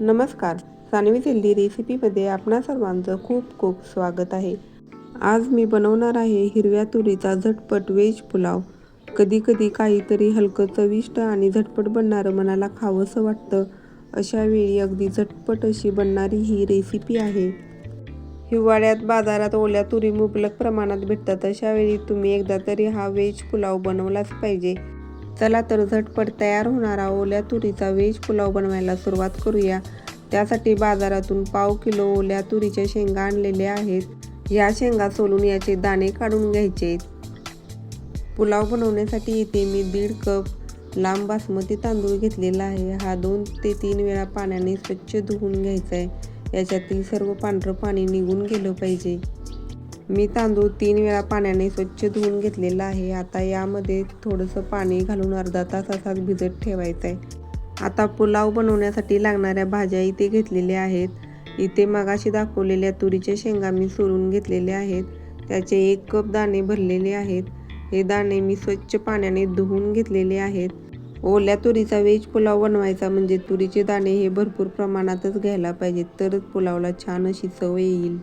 नमस्कार. सानवी सिल्ली रेसिपीमध्ये आपणा सर्वांचं खूप खूप स्वागत आहे. आज मी बनवणार आहे हिरव्या तुरीचा झटपट व्हेज पुलाव. कधी कधी काहीतरी हलकं चविष्ट आणि झटपट बनणारं मनाला खावंसं वाटतं. अशा वेळी अगदी झटपट अशी बनणारी ही रेसिपी आहे. हिवाळ्यात बाजारात ओल्या तुरी मुबलक प्रमाणात भेटतात. अशा वेळी तुम्ही एकदा तरी हा व्हेज पुलाव बनवलाच पाहिजे. चला तर झटपट तयार होणारा ओल्या तुरीचा व्हेज पुलाव बनवायला सुरुवात करूया. त्यासाठी बाजारातून पाव किलो ओल्या तुरीच्या शेंगा आणलेल्या आहेत. या शेंगा सोलून याचे दाणे काढून घ्यायचे. पुलाव बनवण्यासाठी इथे मी दीड कप लांब बासमती तांदूळ घेतलेला आहे. हा दोन ते तीन वेळा पाण्याने स्वच्छ धुवून घ्यायचा आहे. याच्यातील सर्व पांढरं पाणी निघून गेलं पाहिजे. मी तांदूळ तीन वेळा पाण्याने स्वच्छ धुवून घेतलेला आहे. आता यामध्ये थोडंसं पाणी घालून अर्धा तास असाच भिजत ठेवायचं आहे आता पुलाव बनवण्यासाठी लागणाऱ्या भाज्या इथे घेतलेल्या आहेत. इथे मगाशी दाखवलेल्या तुरीच्या शेंगा मी सोलून घेतलेल्या आहेत. त्याचे एक कप दाणे भरलेले आहेत. हे दाणे मी स्वच्छ पाण्याने धुवून घेतलेले आहेत. ओल्या तुरीचा वेज पुलाव बनवायचा म्हणजे तुरीचे दाणे हे भरपूर प्रमाणातच घ्यायला पाहिजेत तरच पुलावला छान अशी चव येईल.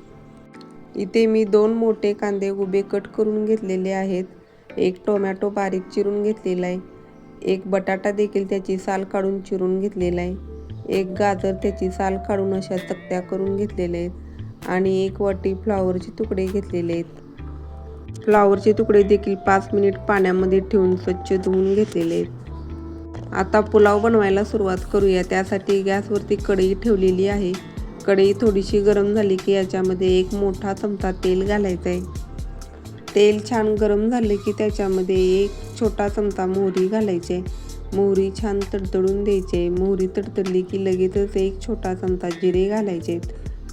इथे मी दोन मोठे कांदे उभे कट करून घेतलेले आहेत. एक टोमॅटो बारीक चिरून घेतलेला आहे. एक बटाटा देखील त्याची साल काढून चिरून घेतलेला आहे. एक गाजर त्याची साल काढून अशा तक्त्या करून घेतलेले आहेत आणि एक वाटी फ्लावरचे तुकडे घेतलेले आहेत. फ्लावरचे तुकडे देखील पाच मिनिट पाण्यामध्ये ठेवून स्वच्छ धुवून घेतलेले आहेत. आता पुलाव बनवायला सुरुवात करूया. त्यासाठी गॅसवरती कढई ठेवलेली आहे. कढई थोडीशी गरम झाली की याच्यामध्ये एक मोठा चमचा तेल घालायचं आहे तेल छान गरम झाले की त्याच्यामध्ये एक छोटा चमचा मोहरी घालायचे. मोहरी छान तडतडून द्यायचे. मोहरी तडतडली की लगेचच एक छोटा चमचा जिरे घालायचे.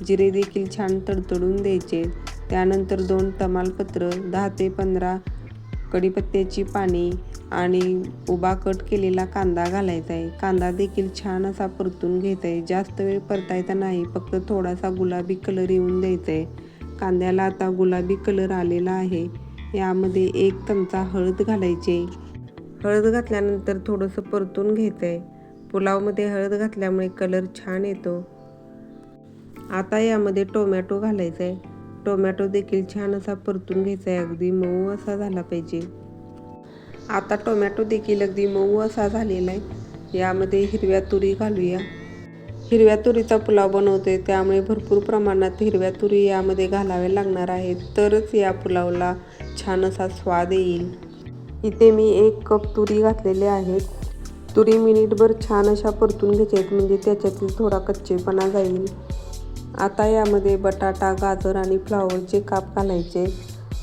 जिरे देखील छान तडतडून द्यायचे. त्यानंतर दोन तमालपत्र दहा ते पंधरा कढीपत्त्याची पाने आणि उभा कट केलेला कांदा घालायचा आहे. कांदा देखील छान असा परतून घ्यायचा आहे. जास्त वेळ परतायचा नाही फक्त थोडासा गुलाबी कलर येऊन द्यायचा आहे. कांद्याला आता गुलाबी कलर आलेला आहे. यामध्ये एक चमचा हळद घालायची हळद घातल्यानंतर थोडंसं परतून घ्यायचं आहे. पुलावमध्ये हळद घातल्यामुळे कलर छान येतो. आता यामध्ये टोमॅटो घालायचा आहे. टोमॅटो देखील छान असा परतून घ्यायचा आहे. अगदी मऊ असा झाला पाहिजे. आता टोमॅटो देखील अगदी मऊ असा झालेला आहे. यामध्ये हिरव्या तुरी घालूया. हिरव्या तुरीचा पुलाव बनवते त्यामुळे भरपूर प्रमाणात हिरव्या तुरी यामध्ये घालाव्या लागणार आहेत. तरच या पुलावला छान असा स्वाद येईल. इथे मी एक कप तुरी घातलेले आहेत तुरी मिनिटभर छान अशा परतून घ्यायच्या आहेत. म्हणजे त्याच्यातील थोडा कच्चेपणा जाईल. आता यामध्ये बटाटा गाजर आणि फ्लावरचे काप घालायचे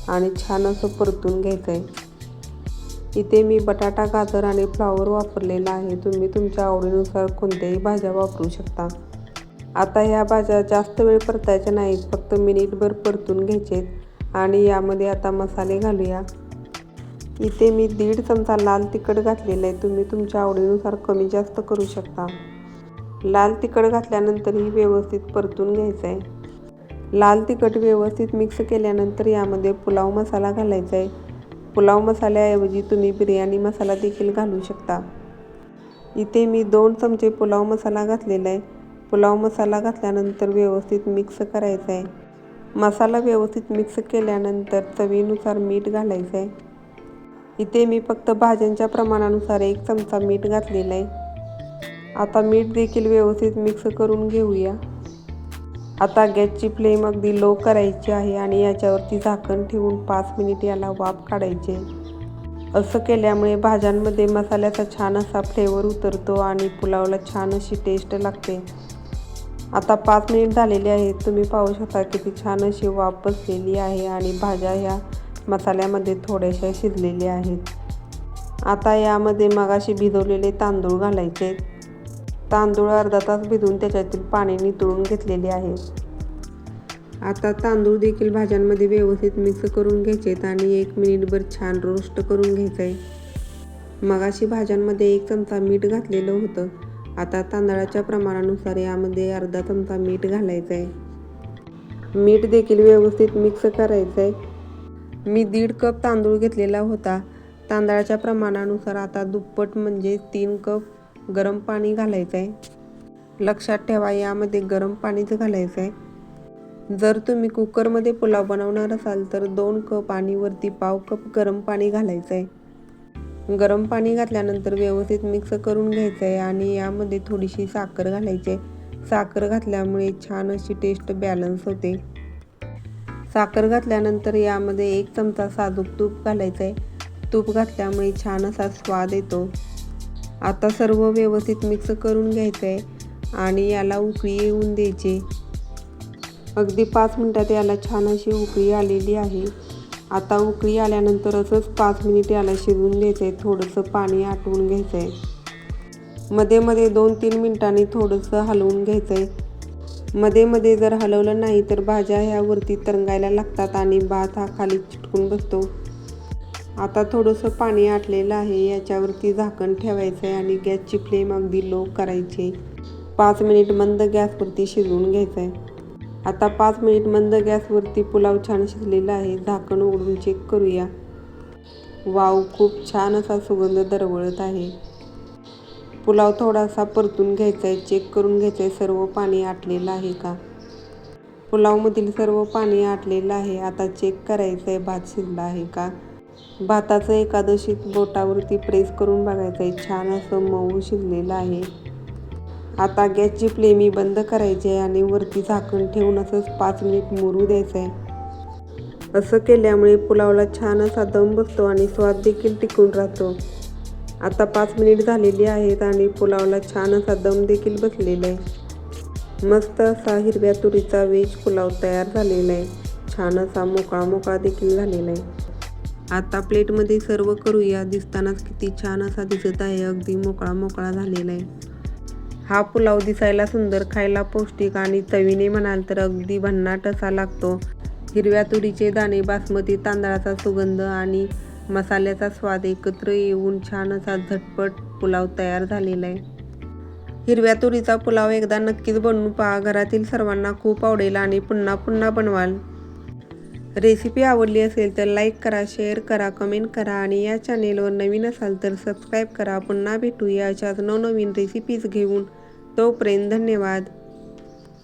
आणि छान असं परतून घ्यायचं आहे इथे मी बटाटा गाजर आणि फ्लावर वापरलेला आहे. तुम्ही तुमच्या आवडीनुसार कोणत्याही भाज्या वापरू शकता. आता ह्या भाज्या जास्त वेळ परतायच्या नाहीत फक्त मिनिटभर परतून घ्यायचे आणि यामध्ये आता मसाले घालूया. इथे मी दीड चमचा लाल तिखट घातलेलं आहे. तुम्ही तुमच्या आवडीनुसार कमी जास्त करू शकता. लाल तिखट घातल्यानंतरही व्यवस्थित परतून घ्यायचं आहे लाल तिखट व्यवस्थित मिक्स केल्यानंतर यामध्ये पुलाव मसाला घालायचा आहे पुलाव मसाल्याऐवजी तुम्ही बिर्याणी मसाला देखील घालू शकता. इथे मी दोन चमचे पुलाव मसाला घातलेला आहे पुलाव मसाला घातल्यानंतर व्यवस्थित मिक्स करायचा आहे मसाला व्यवस्थित मिक्स केल्यानंतर चवीनुसार मीठ घालायचं आहे इथे मी फक्त भाज्यांच्या प्रमाणानुसार एक चमचा मीठ घातलेला आहे आता मीठ देखील व्यवस्थित मिक्स करून घेऊया. आता गॅसची फ्लेम अगदी लो करायची आहे आणि याच्यावरती झाकण ठेवून पाच मिनिट याला वाफ काढायचे. असं केल्यामुळे भाज्यांमध्ये मसाल्याचा छान असा फ्लेवर उतरतो आणि पुलावला छान अशी टेस्ट लागते. आता पाच मिनिट झालेले आहेत. तुम्ही पाहू शकता किती छान अशी वाफ बसलेली आहे आणि भाज्या ह्या मसाल्यामध्ये थोड्याशा शिजलेल्या आहेत. आता यामध्ये मगाशी भिजवलेले तांदूळ घालायचे तांदूळ अर्धा तास भिजून त्याच्यातील पाणी नितळून घेतलेले आहे. आता तांदूळ देखील भाज्यांमध्ये व्यवस्थित मिक्स करून घ्यायचेत आणि एक मिनिटभर छान रोस्ट करून घ्यायचं आहे. मगाशी भाज्यांमध्ये एक चमचा मीठ घातलेलं होतं. आता तांदळाच्या प्रमाणानुसार यामध्ये अर्धा चमचा मीठ घालायचं आहे. मीठ देखील व्यवस्थित मिक्स करायचं आहे. मी दीड कप तांदूळ घेतलेला होता. तांदळाच्या प्रमाणानुसार आता दुप्पट म्हणजे तीन कप गरम पाणी घालायचं आहे लक्षात ठेवा यामध्ये गरम पाणीच घालायचं आहे जर तुम्ही कुकरमध्ये पुलाव बनवणार असाल तर दोन कप आणि वरती पाव कप गरम पाणी घालायचं आहे गरम पाणी घातल्यानंतर व्यवस्थित मिक्स करून घ्यायचं आहे आणि यामध्ये थोडीशी साखर घालायची आहे साखर घातल्यामुळे छान अशी टेस्ट बॅलन्स होते. साखर घातल्यानंतर यामध्ये एक चमचा साजूक तूप घालायचं आहे तूप घातल्यामुळे छान असा स्वाद येतो. आता सर्व व्यवस्थित मिक्स करून घ्यायचं आहे आणि याला उकळी येऊन द्यायची. अगदी पाच मिनटात याला छान अशी उकळी आलेली आहे. आता उकळी आल्यानंतर असंच पाच मिनिट याला शिजवून घ्यायचं आहे थोडंसं पाणी आटवून घ्यायचं आहे मध्ये मध्ये दोन तीन मिनटांनी थोडंसं हलवून घ्यायचं आहे मध्ये मध्ये जर हलवलं नाही तर भाज्या ह्यावरती तरंगायला लागतात आणि भात हा खाली चिटकून बसतो. आता थोडंसं पाणी आटलेलं आहे. याच्यावरती झाकण ठेवायचं आहे आणि गॅसची फ्लेम अगदी लो करायची. पाच मिनिट मंद गॅसवरती शिजवून घ्यायचं आहे आता पाच मिनिट मंद गॅसवरती पुलाव छान शिजलेला आहे. झाकण उघडून चेक करूया. वाव खूप छान असा सुगंध दरवळत आहे. पुलाव थोडासा परतून घ्यायचा आहे चेक करून घ्यायचं आहे सर्व पाणी आटलेलं आहे का? पुलावमधील सर्व पाणी आटलेलं आहे. आता चेक करायचं आहे भात शिजला आहे का? भाताचं एकादशीत बोटावरती प्रेस करून बघायचं आहे छान असं मऊ शिजलेलं आहे. आता गॅसची फ्लेमी बंद करायची आहे आणि वरती झाकण ठेवून असंच पाच मिनिट मुरू द्यायचं आहे असं केल्यामुळे पुलावला छान असा दम बसतो आणि स्वाद देखील टिकून राहतो. आता पाच मिनिट झालेली आहेत आणि पुलावला छान असा दम देखील बसलेला आहे मस्त असा हिरव्या तुरीचा वेज पुलाव तयार झालेला आहे छान असा मोकळा मोकळा देखील झालेला आहे आता प्लेटमध्ये सर्व करूया. दिसतानाच किती छान असा दिसत आहे. अगदी मोकळा मोकळा झालेला आहे. हा पुलाव दिसायला सुंदर खायला पौष्टिक आणि चवीने म्हणाल तर अगदी भन्नाट असा लागतो. हिरव्या तुरीचे दाणे बासमती तांदळाचा सुगंध आणि मसाल्याचा स्वाद एकत्र येऊन छान असा झटपट पुलाव तयार झालेला आहे. हिरव्या तुरीचा पुलाव एकदा नक्कीच बनवून पहा. घरातील सर्वांना खूप आवडेल आणि पुन्हा पुन्हा बनवाल. रेसिपी आवडली असेल तर लाईक करा शेअर करा कमेंट करा आणि या चॅनेलवर नवीन असाल तर सबस्क्राईब करा. पुन्हा भेटूया अशाच नवनवीन रेसिपीज घेऊन. तोपर्यंत धन्यवाद.